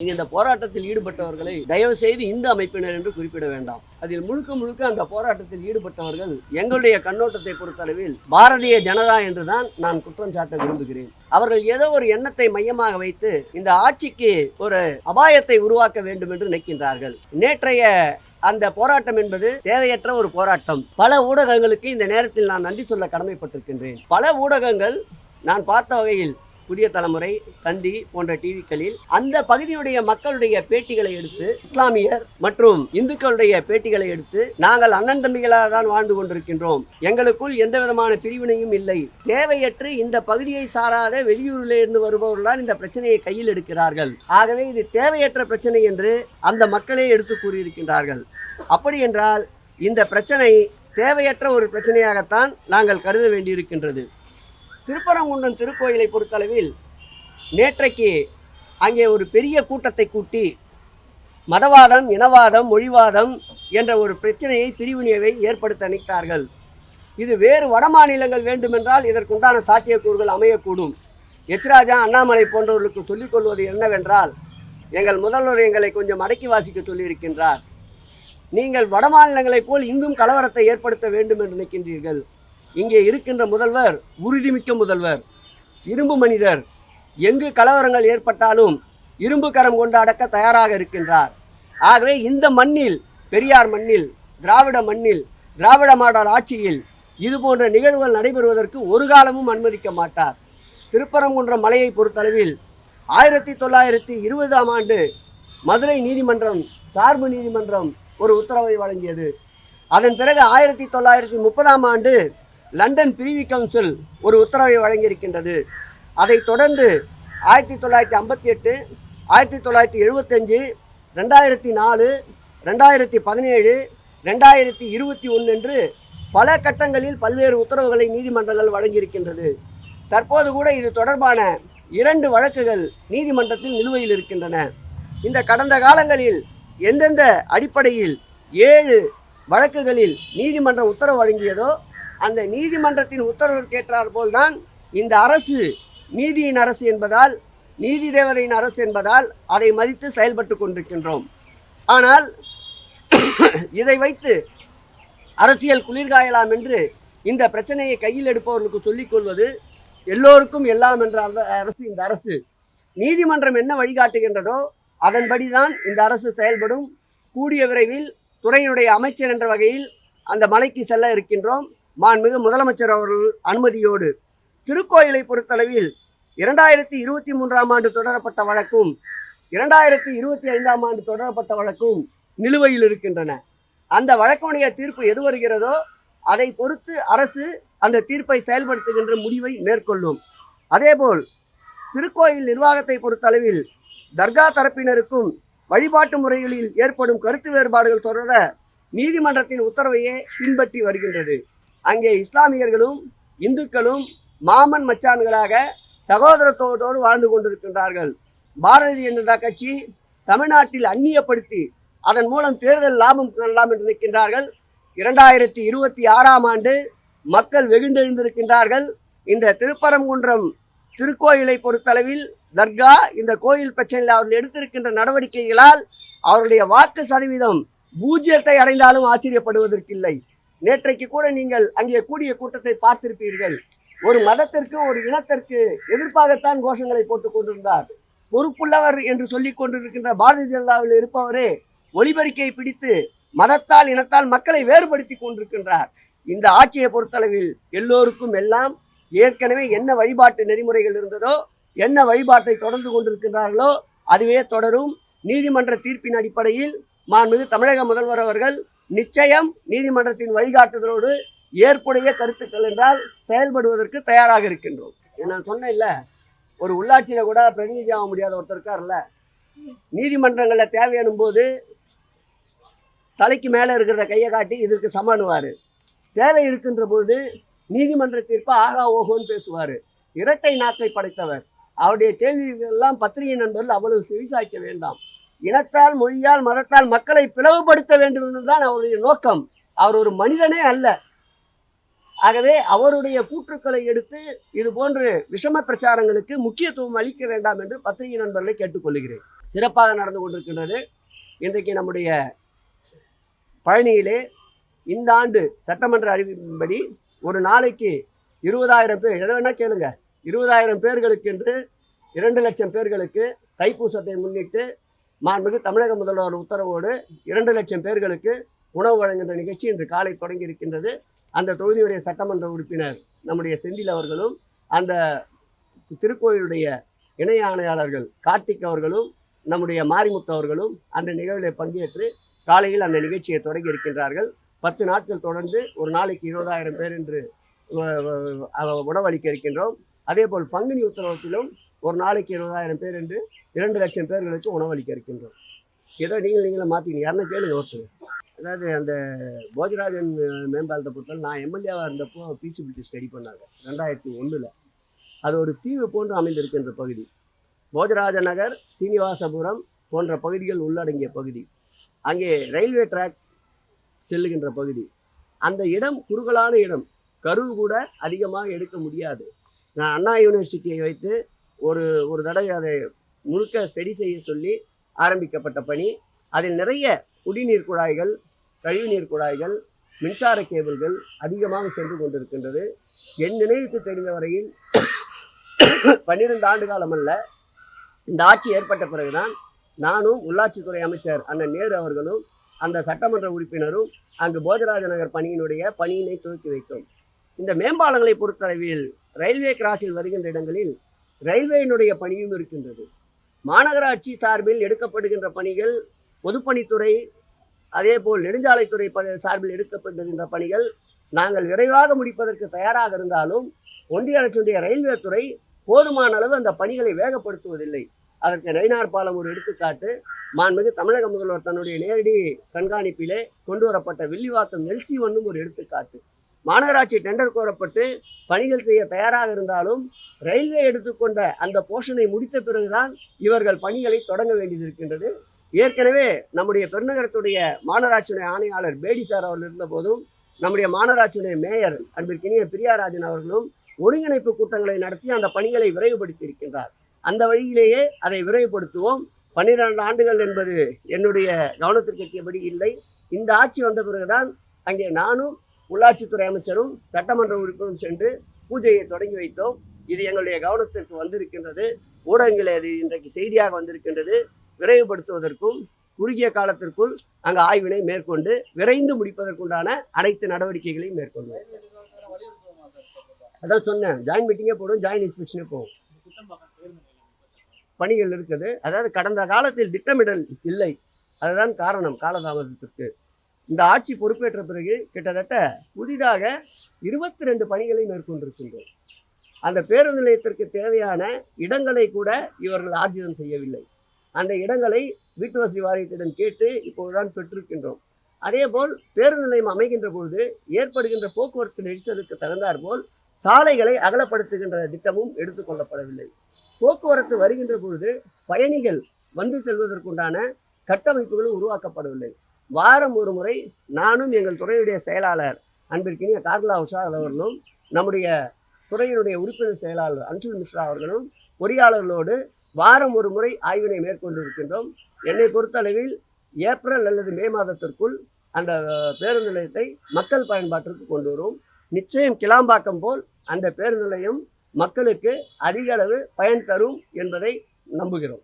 நீங்கள் இந்த போராட்டத்தில் ஈடுபட்டவர்களை தயவு செய்து இந்து அமைப்பினர் என்று குறிப்பிட வேண்டாம். அதில் முழுக்க முழுக்க அந்த போராட்டத்தில் ஈடுபட்டவர்கள் எங்களுடைய கண்ணோட்டத்தை பொறுத்தளவில் பாரதிய ஜனதா என்றுதான் நான் குற்றம் சாட்ட விரும்புகிறேன். அவர்கள் ஏதோ ஒரு எண்ணத்தை மையமாக வைத்து இந்த ஆட்சிக்கு ஒரு அபாயத்தை உருவாக்க வேண்டும் என்று நினைக்கின்றார்கள். நேற்றைய அந்த போராட்டம் என்பது தேவையற்ற ஒரு போராட்டம். பல ஊடகங்களுக்கு இந்த நேரத்தில் நான் நன்றி சொல்ல கடமைப்பட்டிருக்கின்றேன். பல ஊடகங்கள் நான் பார்த்த வகையில் புதிய தலைமுறை தந்தி போன்ற டிவிக்களில் அந்த பகுதியுடைய மக்களுடைய பேட்டிகளை எடுத்து இஸ்லாமியர் மற்றும் இந்துக்களுடைய பேட்டிகளை எடுத்து நாங்கள் அண்ணன் தம்பிகளாக தான் வாழ்ந்து கொண்டிருக்கின்றோம். எங்களுக்குள் எந்த விதமான பிரிவினையும் இல்லை. தேவையற்று இந்த பகுதியை சாராத வெளியூரில் இருந்து வருபவர்கள்தான் இந்த பிரச்சனையை கையில் எடுக்கிறார்கள். ஆகவே இது தேவையற்ற பிரச்சனை என்று அந்த மக்களே எடுத்து கூறியிருக்கின்றார்கள். அப்படி என்றால் இந்த பிரச்சனை தேவையற்ற ஒரு பிரச்சனையாகத்தான் நாங்கள் கருத வேண்டியிருக்கின்றது. திருப்பரங்குன்றம் திருக்கோயிலை பொறுத்தளவில் நேற்றைக்கு அங்கே ஒரு பெரிய கூட்டத்தை கூட்டி மதவாதம் இனவாதம் மொழிவாதம் என்ற ஒரு பிரச்சனையை பிரிவினையை ஏற்படுத்த நினைத்தார்கள். இது வேறு வட மாநிலங்கள் வேண்டுமென்றால் இதற்குண்டான சாத்தியக்கூறுகள் அமையக்கூடும். எச்ராஜா அண்ணாமலை போன்றவர்களுக்கு சொல்லிக் கொள்வது என்னவென்றால் எங்கள் முதல்வர் எங்களை கொஞ்சம் அடக்கி வாசிக்க சொல்லியிருக்கின்றார். நீங்கள் வட மாநிலங்களைப் போல் இங்கும் கலவரத்தை ஏற்படுத்த வேண்டும் என்று நினைக்கின்றீர்கள். இங்கே இருக்கின்ற முதல்வர் உறுதிமிக்க முதல்வர் இரும்பு மனிதர் எங்கு கலவரங்கள் ஏற்பட்டாலும் இரும்பு கரம் கொண்டு அடக்க தயாராக இருக்கின்றார். ஆகவே இந்த மண்ணில் பெரியார் மண்ணில் திராவிட மண்ணில் திராவிட மாடல் ஆட்சியில் இது போன்ற நிகழ்வுகள் நடைபெறுவதற்கு ஒரு காலமும் அனுமதிக்க மாட்டார். திருப்பரங்குன்றம் மலையை பொறுத்தளவில் ஆயிரத்தி தொள்ளாயிரத்தி இருபதாம் ஆண்டு மதுரை நீதிமன்றம் சார்பு நீதிமன்றம் ஒரு உத்தரவை வழங்கியது. அதன் பிறகு ஆயிரத்தி தொள்ளாயிரத்தி முப்பதாம் ஆண்டு லண்டன் பிரிவி கவுன்சில் ஒரு உத்தரவை வழங்கியிருக்கின்றது. அதைத் தொடர்ந்து ஆயிரத்தி தொள்ளாயிரத்தி ஐம்பத்தி எட்டு ஆயிரத்தி தொள்ளாயிரத்தி எழுபத்தஞ்சு ரெண்டாயிரத்தி நாலு ரெண்டாயிரத்தி பதினேழு ரெண்டாயிரத்தி இருபத்தி ஒன்று என்று பல கட்டங்களில் பல்வேறு உத்தரவுகளை நீதிமன்றங்கள் வழங்கியிருக்கின்றது. தற்போது கூட இது தொடர்பான இரண்டு வழக்குகள் நீதிமன்றத்தில் நிலுவையில் இருக்கின்றன. இந்த கடந்த காலங்களில் எந்தெந்த அடிப்படையில் ஏழு வழக்குகளில் நீதிமன்றம் உத்தரவு வழங்கியதோ அந்த நீதிமன்றத்தின் உத்தரவிற்கேற்றார் போல்தான் இந்த அரசு நீதியின் அரசு என்பதால் நீதி தேவதையின் அரசு என்பதால் அதை மதித்து செயல்பட்டு கொண்டிருக்கின்றோம். ஆனால் இதை வைத்து அரசியல் குளிர்காயலாம் என்று இந்த பிரச்சனையை கையில் எடுப்பவர்களுக்கு சொல்லிக்கொள்வது எல்லோருக்கும் எல்லாம் என்ற அரசு இந்த அரசு. நீதிமன்றம் என்ன வழிகாட்டுகின்றதோ அதன்படி தான் இந்த அரசு செயல்படும். கூடிய விரைவில் துறையினுடைய அமைச்சர் என்ற வகையில் அந்த மலைக்கு செல்ல இருக்கின்றோம். மாண்புமிகு முதலமைச்சர் அவர்கள் அனுமதியோடு திருக்கோயிலை பொறுத்தளவில் இரண்டாயிரத்தி இருபத்தி மூன்றாம் ஆண்டு தொடரப்பட்ட வழக்கும் இரண்டாயிரத்தி இருபத்தி ஐந்தாம் ஆண்டு தொடரப்பட்ட வழக்கும் நிலுவையில் இருக்கின்றன. அந்த வழக்குடைய தீர்ப்பு எது வருகிறதோ அதை பொறுத்து அரசு அந்த தீர்ப்பை செயல்படுத்துகின்ற முடிவை மேற்கொள்ளும். அதேபோல் திருக்கோயில் நிர்வாகத்தை பொறுத்தளவில் தர்கா தரப்பினருக்கும் வழிபாட்டு முறைகளில் ஏற்படும் கருத்து வேறுபாடுகள் தொடர நீதிமன்றத்தின் உத்தரவையே பின்பற்றி வருகின்றது. அங்கே இஸ்லாமியர்களும் இந்துக்களும் மாமன் மச்சான்களாக சகோதரத்துவத்தோடு வாழ்ந்து கொண்டிருக்கின்றார்கள். பாரதிய ஜனதா கட்சி தமிழ்நாட்டில் அந்நியப்படுத்தி அதன் மூலம் தேர்தல் லாபம் பெறலாம் என்று நிற்கின்றார்கள் இரண்டாயிரத்தி இருபத்தி ஆறாம் ஆண்டு மக்கள் வெகுண்டெழுந்திருக்கின்றார்கள். இந்த திருப்பரங்குன்றம் திருக்கோயிலை பொறுத்தளவில் தர்கா இந்த கோயில் பிரச்சனையில் அவர்கள் எடுத்திருக்கின்ற நடவடிக்கைகளால் அவருடைய வாக்கு சதவீதம் பூஜ்ஜியத்தை அடைந்தாலும் ஆச்சரியப்படுவதற்கில்லை. நேற்றைக்கு கூட நீங்கள் அங்கே கூடிய கூட்டத்தை பார்த்திருப்பீர்கள். ஒரு மதத்திற்கு ஒரு இனத்திற்கு எதிர்ப்பாகத்தான் கோஷங்களை போட்டுக் கொண்டிருந்தார். பொறுப்புள்ளவர் என்று சொல்லிக் கொண்டிருக்கின்ற பாரதிய ஜனதாவில் இருப்பவரே ஒளிபறிக்கையை பிடித்து மதத்தால் இனத்தால் மக்களை வேறுபடுத்தி கொண்டிருக்கின்றார். இந்த ஆட்சியை பொறுத்தளவில் எல்லோருக்கும் எல்லாம் ஏற்கனவே என்ன வழிபாட்டு நெறிமுறைகள் இருந்ததோ என்ன வழிபாட்டை தொடர்ந்து கொண்டிருக்கின்றார்களோ அதுவே தொடரும். நீதிமன்ற தீர்ப்பின் அடிப்படையில் மாண்புமிகு தமிழக முதல்வர் அவர்கள் நிச்சயம் நீதிமன்றத்தின் வழிகாட்டுதலோடு ஏற்புடைய கருத்துக்கள் என்றால் செயல்படுவதற்கு தயாராக இருக்கின்றோம். நான் சொன்னேன் இல்லை ஒரு உள்ளாட்சியில் கூட பிரதிநிதி ஆக முடியாத ஒருத்தர் இருக்கார்ல நீதிமன்றங்களில் தேவையானும் போது தலைக்கு மேலே இருக்கிறத கையை காட்டி இதற்கு சமானுவார். தேவை இருக்கின்ற பொழுது நீதிமன்ற தீர்ப்பு ஆகா ஓஹோன்னு பேசுவார். இரட்டை நாக்கை படைத்தவர். அவருடைய கேள்விகளெல்லாம் பத்திரிகை நண்பர்கள் அவ்வளவு செவிசாய்க்க வேண்டாம். இனத்தால் மொழியால் மதத்தால் மக்களை பிளவுபடுத்த வேண்டும் என்பதுதான் அவருடைய நோக்கம். அவர் ஒரு மனிதனே அல்ல. ஆகவே அவருடைய கூற்றுக்களை எடுத்து இது போன்று விஷம பிரச்சாரங்களுக்கு முக்கியத்துவம் அளிக்க வேண்டாம் என்று பத்திரிகை நண்பர்களை கேட்டுக்கொள்கிறேன். சிறப்பாக நடந்து கொண்டிருக்கின்றது இன்றைக்கு நம்முடைய பழனியிலே இந்த ஆண்டு சட்டமன்ற அறிவிப்பின்படி ஒரு நாளைக்கு இருபதாயிரம் பேர் எதை வேணால் கேளுங்க இருபதாயிரம் பேர்களுக்கு என்று இரண்டு லட்சம் பேர்களுக்கு தைப்பூசத்தை முன்னிட்டு மாண்புமிகு தமிழக முதல்வர் உத்தரவோடு இரண்டு லட்சம் பேர்களுக்கு உணவு வழங்குகின்ற நிகழ்ச்சி இன்று காலை தொடங்கி இருக்கின்றது. அந்த தொகுதியுடைய சட்டமன்ற உறுப்பினர் நம்முடைய செந்தில் அவர்களும் அந்த திருக்கோயிலுடைய இணை ஆணையாளர்கள் கார்த்திக் அவர்களும் நம்முடைய மாரிமுத்து அவர்களும் அந்த நிகழ்வில் பங்கேற்று காலையில் அந்த நிகழ்ச்சியை தொடங்கி இருக்கின்றார்கள். பத்து நாட்கள் தொடர்ந்து ஒரு நாளைக்கு இருபதாயிரம் பேர் என்று உணவளிக்க இருக்கின்றோம். அதேபோல் பங்குனி உத்தரவத்திலும் ஒரு நாளைக்கு இருபதாயிரம் பேர் என்று இரண்டு லட்சம் பேர்களுக்கு உணவளிக்க இருக்கின்றோம். ஏதோ நீங்கள் நீங்களே மாற்றிக்கிங்க யாருன்னா கேளுங்க ஒருத்தர் அதாவது அந்த போஜராஜன் மேம்பாலத்தை பொறுத்தவரை நான் எம்எல்ஏவாக இருந்தப்போ பீசிபிலிட்டி ஸ்டடி பண்ணாங்க ரெண்டாயிரத்தி ஒன்றில் அது ஒரு தீவு போன்று அமைந்திருக்கின்ற பகுதி. போஜராஜ நகர் சீனிவாசபுரம் போன்ற பகுதிகள் உள்ளடங்கிய பகுதி. அங்கே ரயில்வே ட்ராக் செல்லுகின்ற பகுதி. அந்த இடம் குறுகலான இடம். கருவு கூட அதிகமாக எடுக்க முடியாது. நான் அண்ணா யூனிவர்சிட்டியை வைத்து ஒரு ஒரு தடவை அதை முழுக்க செடி செய்ய சொல்லி ஆரம்பிக்கப்பட்ட பணி. அதில் நிறைய குடிநீர் குழாய்கள் கழிவுநீர் குழாய்கள் மின்சார கேபிள்கள் அதிகமாக சென்று கொண்டிருக்கின்றது. என் நினைவுக்கு தெரிந்த வரையில் பன்னிரெண்டு ஆண்டு காலம் அல்ல இந்த ஆட்சி ஏற்பட்ட பிறகுதான் நானும் உள்ளாட்சித்துறை அமைச்சர் அண்ணன் நேரு அவர்களும் அந்த சட்டமன்ற உறுப்பினரும் அங்கு போஜராஜ நகர் பணியினுடைய பணியினை துவக்கி வைத்தோம். இந்த மேம்பாலங்களை பொறுத்தளவில் ரயில்வே கிராஸில் வருகின்ற இடங்களில் ரயில்வேயினுடைய பணியும் இருக்கின்றது. மாநகராட்சி சார்பில் எடுக்கப்படுகின்ற பணிகள் பொதுப்பணித்துறை அதேபோல் நெடுஞ்சாலைத்துறை சார்பில் எடுக்கப்படுகின்ற பணிகள் நாங்கள் விரைவாக முடிப்பதற்கு தயாராக இருந்தாலும் ஒன்றிய அரசுடைய ரயில்வே துறை போதுமான அளவு அந்த பணிகளை வேகப்படுத்துவதில்லை. அதற்கு நயினார் பாலம் ஒரு எடுத்துக்காட்டு. மாண்புமிகு தமிழக முதல்வர் தன்னுடைய நேரடி கண்காணிப்பிலே கொண்டு வரப்பட்ட வில்லிவாக்கம் எல்சி ஒன்றும் ஒரு எடுத்துக்காட்டு. மாநகராட்சி டெண்டர் கோரப்பட்டு பணிகள் செய்ய தயாராக இருந்தாலும் ரயில்வே எடுத்துக்கொண்ட அந்த போர்ஷனை முடித்த பிறகுதான் இவர்கள் பணிகளை தொடங்க வேண்டியது இருக்கின்றது. ஏற்கனவே நம்முடைய பெருநகரத்துடைய மாநகராட்சியுடைய ஆணையாளர் பேடி சார் அவர்கள் இருந்த போதும் நம்முடைய மாநகராட்சியுடைய மேயர் அன்பிற்கினிய பிரியாராஜன் அவர்களும் ஒருங்கிணைப்பு கூட்டங்களை நடத்தி அந்த பணிகளை விரைவுபடுத்தி இருக்கின்றார். அந்த வழியிலேயே அதை விரைவுபடுத்துவோம். பன்னிரெண்டு ஆண்டுகள் என்பது என்னுடைய கவனத்திற்கு எட்டியபடி இல்லை. இந்த ஆட்சி வந்த பிறகுதான் அங்கே நானும் உள்ளாட்சித்துறை அமைச்சரும் சட்டமன்ற உறுப்பினரும் சென்று பூஜையை தொடங்கி வைத்தோம். இது எங்களுடைய கவனத்திற்கு வந்திருக்கின்றது. ஊடகங்களில் அது இன்றைக்கு செய்தியாக வந்திருக்கின்றது. விரைவுபடுத்துவதற்கும் குறுகிய காலத்திற்குள் அங்கு ஆய்வினை மேற்கொண்டு விரைந்து முடிப்பதற்குண்டான அனைத்து நடவடிக்கைகளையும் மேற்கொள்வோம். அதான் சொன்னேன் ஜாயின் மீட்டிங்கே போடும் ஜாயின் இன்ஸ்பெக்ஷனே போகும் பணிகள் இருக்குது. அதாவது கடந்த காலத்தில் திட்டமிடல் இல்லை. அதுதான் காரணம் காலதாமதத்திற்கு. இந்த ஆட்சி பொறுப்பேற்ற பிறகு கிட்டத்தட்ட புதிதாக இருபத்தி ரெண்டு பணிகளை மேற்கொண்டிருக்கின்றோம். அந்த பேருந்து நிலையத்திற்கு தேவையான இடங்களை கூட இவர்கள் ஆர்ஜிதம் செய்யவில்லை. அந்த இடங்களை வீட்டு வசதி வாரியத்திடம் கேட்டு இப்போதுதான் பெற்றிருக்கின்றோம். அதேபோல் பேருந்து நிலையம் அமைகின்ற பொழுது ஏற்படுகின்ற போக்குவரத்து நெரிசலுக்கு தகுந்தாற்போல் சாலைகளை அகலப்படுத்துகின்ற திட்டமும் எடுத்துக்கொள்ளப்படவில்லை போக்குவரத்து வருகின்ற பொழுது பயணிகள் வந்து செல்வதற்குண்டான கட்டமைப்புகளும் உருவாக்கப்படவில்லை. வாரம் ஒரு முறை நானும் எங்கள் துறையுடைய செயலாளர் அன்பிற்கினிய கார்லா உஷா அவர்களும் நம்முடைய துறையினுடைய உறுப்பினர் செயலாளர் அன்சுல் மிஸ்ரா அவர்களும் பொறியாளர்களோடு வாரம் ஒரு முறை ஆய்வினை மேற்கொண்டிருக்கின்றோம். என்னை பொறுத்தளவில் ஏப்ரல் அல்லது மே மாதத்திற்குள் அந்த பேருந்து நிலையத்தை மக்கள் பயன்பாட்டிற்கு கொண்டு வரும். நிச்சயம் கிளாம்பாக்கம் போல் அந்த பேருந்து நிலையம் மக்களுக்கு அதிக அளவு பயன் தரும் என்பதை நம்புகிறோம்.